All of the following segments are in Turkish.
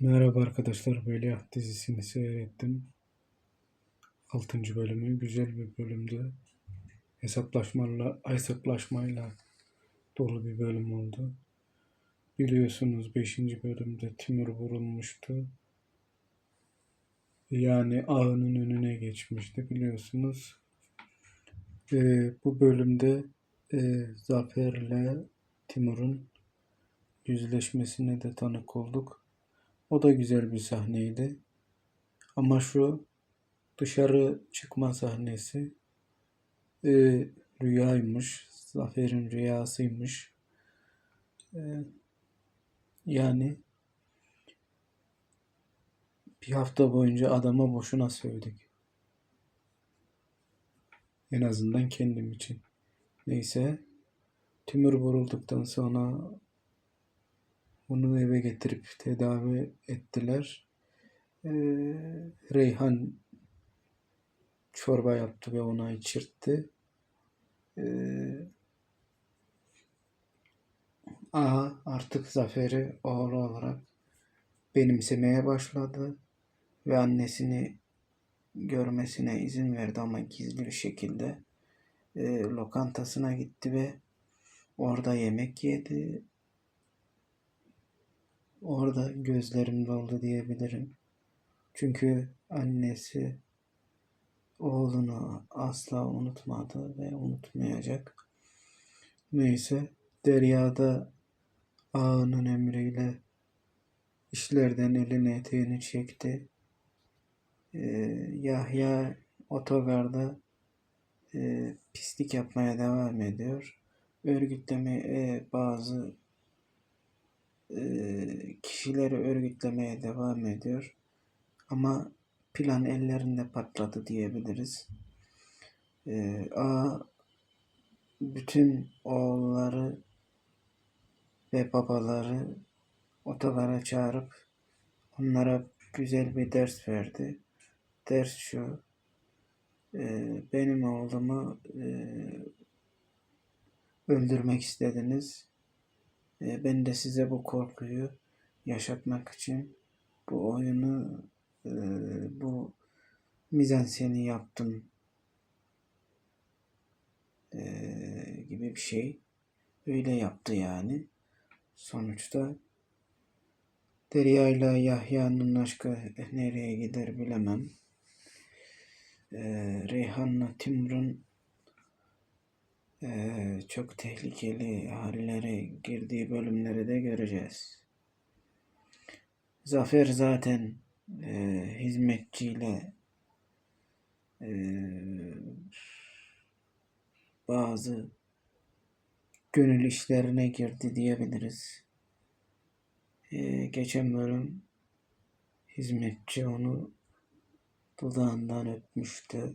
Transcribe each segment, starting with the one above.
Merhaba arkadaşlar, Veliaht dizisini seyrettim. 6. bölümü güzel bir bölümdü. Hesaplaşmayla, hesaplaşmayla dolu bir bölüm oldu. Biliyorsunuz 5. bölümde Timur vurulmuştu. Yani ağının önüne geçmişti biliyorsunuz. Ee, bu bölümde e, Zafer'le Timur'un yüzleşmesine de tanık olduk. O da güzel bir sahneydi. Ama şu dışarı çıkma sahnesi e, rüyaymış. Zafer'in rüyasıymış. E, yani bir hafta boyunca adama boşuna sövdük. En azından kendim için. Neyse. Timur vurulduktan sonra onu eve getirip tedavi ettiler. Ee, Reyhan çorba yaptı ve ona içirtti. Ee, Aha artık Zafer'i oğlu olarak benimsemeye başladı ve annesini görmesine izin verdi ama gizli bir şekilde e, lokantasına gitti ve orada yemek yedi. Orada gözlerim doldu diyebilirim. Çünkü annesi oğlunu asla unutmadı ve unutmayacak. Neyse Derya'da ağanın emriyle işlerden elini eteğini çekti. Ee, Yahya otogarda e, pislik yapmaya devam ediyor. Örgütleme e, bazı kişileri örgütlemeye devam ediyor. Ama plan ellerinde patladı diyebiliriz. A bütün oğulları ve babaları otogara çağırıp onlara güzel bir ders verdi. Ders şu, benim oğlumu öldürmek istediniz. E, ben de size bu korkuyu yaşatmak için bu oyunu, e, bu mizanseni yaptım e, gibi bir şey. Öyle yaptı yani. Sonuçta Derya ile Yahya'nın aşkı nereye gider bilemem. Ee, Reyhan'la Timur'un e, çok tehlikeli hallere girdiği bölümleri de göreceğiz. Zafer zaten e, hizmetçiyle e, bazı gönül işlerine girdi diyebiliriz. Ee, geçen bölüm hizmetçi onu dudağından öpmüştü.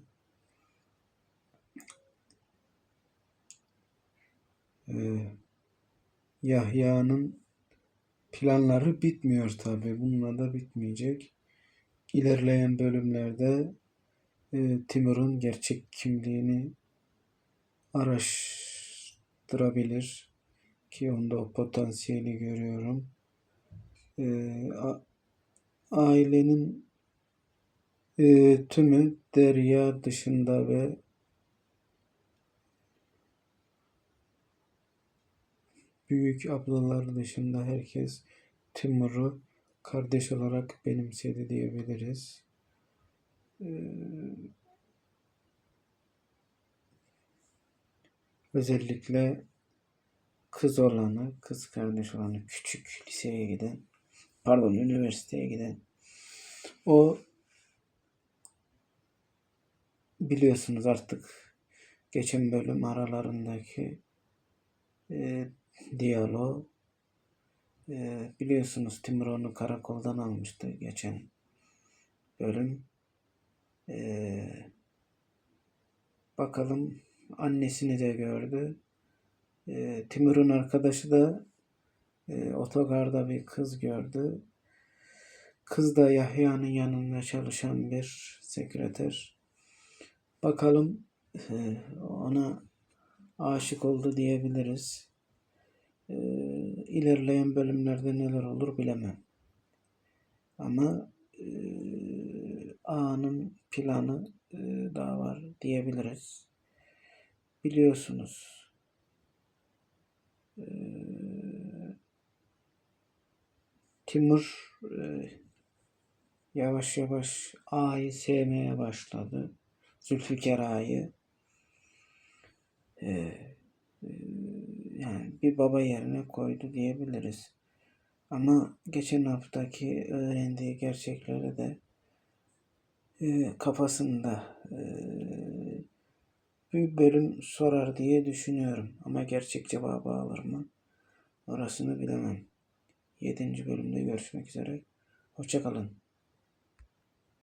Ee, Yahya'nın planları bitmiyor tabi. Bununla da bitmeyecek. İlerleyen bölümlerde e, Timur'un gerçek kimliğini araştırabilir ki onda o potansiyeli görüyorum. A- ailenin e, tümü Derya dışında ve büyük ablalar dışında herkes Timur'u kardeş olarak benimsedi diyebiliriz. Ee, özellikle kız olanı, kız kardeş olanı, küçük liseye giden, pardon üniversiteye giden o biliyorsunuz artık geçen bölüm aralarındaki e, diyalog e, biliyorsunuz Timur onu karakoldan almıştı geçen bölüm. E, bakalım annesini de gördü. E, Timur'un arkadaşı da e, otogarda bir kız gördü. Kız da Yahya'nın yanında çalışan bir sekreter. Bakalım e, ona aşık oldu diyebiliriz. İlerleyen bölümlerde neler olur bilemem. Ama e, A'nın planı e, daha var diyebiliriz. Biliyorsunuz. E, Timur e, yavaş yavaş A'yı sevmeye başladı. Zülfikar Ağa'yı. E, e, yani bir baba yerine koydu diyebiliriz. Ama geçen haftaki öğrendiği gerçekleri de e, kafasında e, bir bölüm sorar diye düşünüyorum. Ama gerçek cevabı alır mı? Orasını bilemem. 7. bölümde görüşmek üzere. Hoşçakalın.